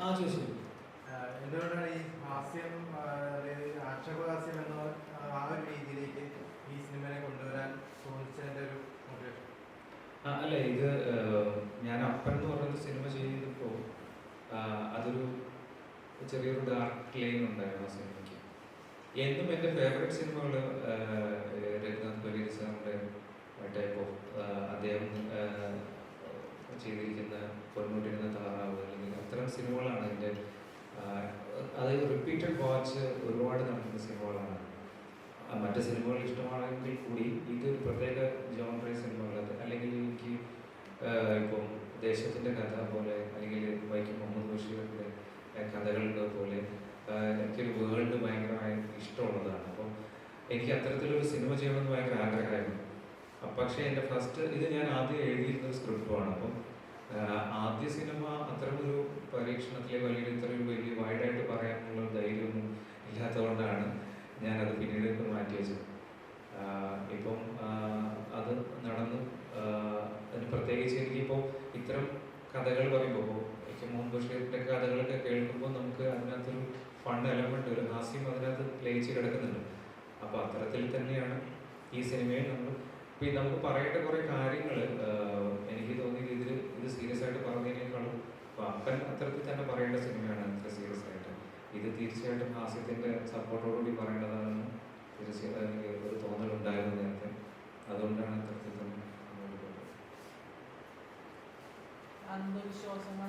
ആ ചോദിച്ചു. എന്തുകൊണ്ടാണ് ഈ ഹാസ്യം ആക്ഷേപഹാസ്യം എന്ന ആ ഒരു രീതിയിലേക്ക് ഈ സിനിമയെ കൊണ്ടുവരാൻ തോന്നിച്ചതിന്റെ ഒരു മോട്ടിവേഷൻ അല്ല ഇത് ഞാൻ അപ്പൻ എന്ന് പറഞ്ഞൊരു സിനിമ ചെയ്തപ്പോൾ അതൊരു ചെറിയൊരു ഡാർക്ക് ലൈൻ ഉണ്ടായിരുന്നു ആ സിനിമയ്ക്ക്. എന്നും എന്റെ ഫേവറേറ്റ് സിനിമകൾ രഘുനാഥ് പരീർ സാറിന്റെ ടൈപ്പ് ഓഫ് അദ്ദേഹം ചെയ്തിരിക്കുന്ന പൊന്മുട്ടിരുന്ന സിനിമകളാണ് ആഹ്, അത് റിപ്പീറ്റഡ് വാച്ച് ഒരുപാട് നടക്കുന്ന സിനിമകളാണ്. മറ്റു സിനിമകൾ ഇഷ്ടമാണെങ്കിൽ കൂടി ഇത് പ്രത്യേക ജോൺറേ സിനിമകൾ അല്ലെങ്കിൽ എനിക്ക് ഇപ്പം ദേശത്തിന്റെ കഥ പോലെ അല്ലെങ്കിൽ വൈക്കം മുഹമ്മദ് ബഷീറിന്റെ കഥകളുടെ പോലെ എനിക്കൊരു വേൾഡ് ഭയങ്കരമായി ഇഷ്ടമുള്ളതാണ്. അപ്പം എനിക്ക് അത്തരത്തിലൊരു സിനിമ ചെയ്യണമെന്ന് ഭയങ്കര ആഗ്രഹമായിരുന്നു. പക്ഷേ എന്റെ ഫസ്റ്റ് ഇത് ഞാൻ ആദ്യം എഴുതിയിരുന്ന സ്ക്രിപ്റ്റുമാണ് അപ്പം ആദ്യ പരീക്ഷണത്തിലേക്ക് വലിയ ഇത്രയും വലിയ വൈഡായിട്ട് പറയാനുള്ള ധൈര്യമൊന്നും ഇല്ലാത്തതുകൊണ്ടാണ് ഞാനത് പിന്നീട് ഇപ്പം മാറ്റി വെച്ചത്. ഇപ്പം അത് നടന്നു. പ്രത്യേകിച്ച് എനിക്കിപ്പോൾ ഇത്തരം കഥകൾ പറയുമ്പോൾ എനിക്ക് മോഹൻ ബഷീറിന്റെ കഥകളൊക്കെ കേൾക്കുമ്പോൾ നമുക്ക് അതിനകത്തൊരു ഫൺ എലമെന്റ് ഒരു ഹാസ്യം അതിനകത്ത് ലയിച്ച് കിടക്കുന്നുണ്ട്. അപ്പോൾ അത്തരത്തിൽ തന്നെയാണ് ഈ സിനിമയിൽ നമ്മൾ ഇപ്പം നമുക്ക് പറയേണ്ട കുറേ കാര്യങ്ങൾ എനിക്ക് തോന്നിയത് ഇതിൽ ഇത് സീരിയസ് ആയിട്ട് ഇപ്പം അപ്പൻ അത്തരത്തിൽ തന്നെ പറയേണ്ട സിനിമയാണ് അത്ര സീരിയസ് ആയിട്ട്. ഇത് തീർച്ചയായിട്ടും ഹാസ്യത്തിന്റെ സപ്പോർട്ടോടുകൂടി പറയേണ്ടതാണെന്ന് തീർച്ചയായും ഒരു തോന്നലുണ്ടായിരുന്നു നേരത്തെ. അതുകൊണ്ടാണ് അത്തരത്തിൽ തന്നെ അന്ധവിശ്വാസങ്ങൾ